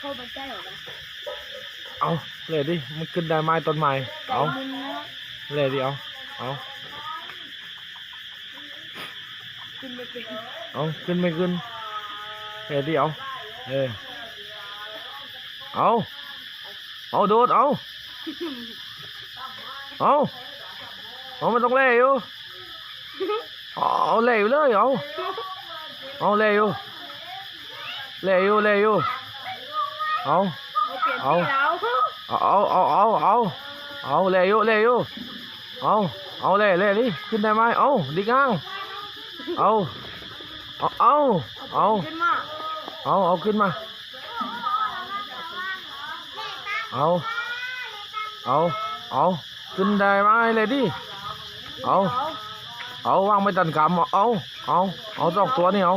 เข้าไปใกล้หรอวะเอาเลยดิ มันขึ้นได้ไม้ต้นไม้เอามึนนะเลยดิเอาเอากินเด็กเอาขึ้นไม่ขึ้นเลยดิเอาเออเอาเอาโดดเอาเอาเอามันต้องเล่อยู่เอาเอาเล่อยู่เลยเอาเอาเล่อยู่เล่อยู่เล่อยู่ เอาเอาเอาเอาเอาเอาเอาเอาเล่อยู่เล่อยู่เอาเอาเล่เล่ดิขึ้นได้ไหมเอาดิง้างเอาเอาเอาเอาเอาเอาขึ้นมาเอาเอาเอาขึ้นได้ไหมเลยดิเอาเอาเอาวางไม่ตันกำเอาเอาเอาสองตัวนี่เอา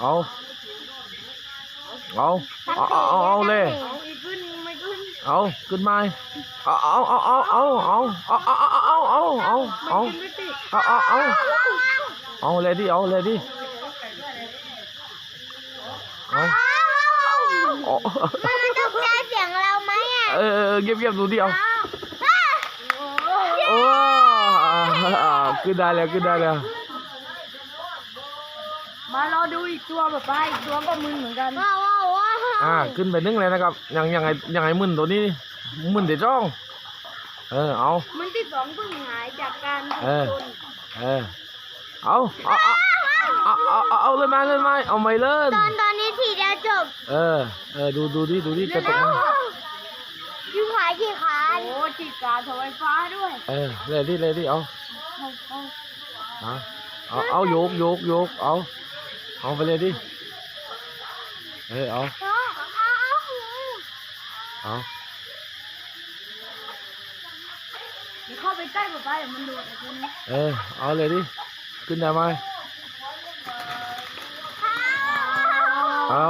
เอา เอาเอาเอาเอาเอาเลย เอาอีกขึ้นไม่ขึ้น เอาขึ้นมาเอาเอาเอาเอาเอาเอาเอาเอาเอาเอาเอาเอา ไม่ เอา กินไม่ติด เอาเอาเอาเอาเลยดิเอาเลยดิเอาเอา มันต้องใช้เสียงเราไหมอ่ะ เออเออเงียบเงียบดูดิเอา โอ้ โอ้ขึ้นได้แล้วขึ้นได้แล้ว มารอดูอีกตัวแบบไปอีกตัวก็มึนเหมือนกัน ว้าวว้าวว้าว ว อ่า ขึ้นไปนึ่งเลยนะครับ ยังยังไงยังไงมึนตัวนี้มึนเดี๋ยวจ้อง เออ เอา มันที่สองเพิ่งหายจากการเออโดนเออ เอาเอาเอาเอาเอาเอาเลยมาเลยมาเอาไม่เล่นตอนตอนนี้ทีเดียวจบ เออ เออ ดูดูดิดูดิจะตกไหมยูหายที่ขาโอ้ฉีดการเสาไฟฟ้าด้วย เออ เลยดิเลยดิเอาเอาเอาเอาเอาเอาโยกโยกโยกเอาเอาไปเลยดิ เออเอาเอาเอาเอา เอาเดี๋ยวเข้าไปใกล้แบบไปเดี๋ยวมันโดนไอ้คนนี้เออ เอาเลยดิ ขึ้นได้ไหมอ๋อ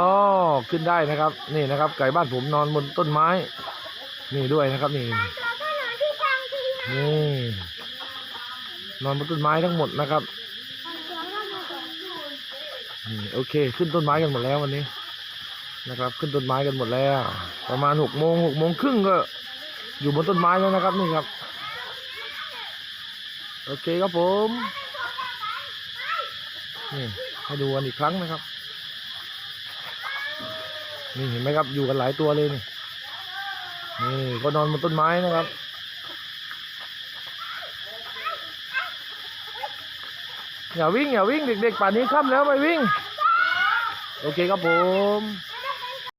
ขึ้นได้นะครับ นี่นะครับ ไก่บ้านผมนอนบนต้นไม้ นี่ด้วยนะครับนี่ ตัวก็นอนที่ข้างที่นะนี่นอนบนต้นไม้ทั้งหมดนะครับ ตัวก็นอนตรงนี้นี่โอเค ขึ้นต้นไม้กันหมดแล้ววันนี้ นะครับ ขึ้นต้นไม้กันหมดแล้ว ประมาณหกโมงหกโมงครึ่งก็ อยู่บนต้นไม้แล้วนะครับนี่ครับ โอเคครับผมนี่ให้ดูกันอีกครั้งนะครับนี่เห็นไหมครับอยู่กันหลายตัวเลยนี่นี่ก็นอนบนต้นไม้นะครับอย่าวิ่งอย่าวิ่งเด็กๆป่านนี้ค่ำแล้วไปวิ่ง โอเคครับผม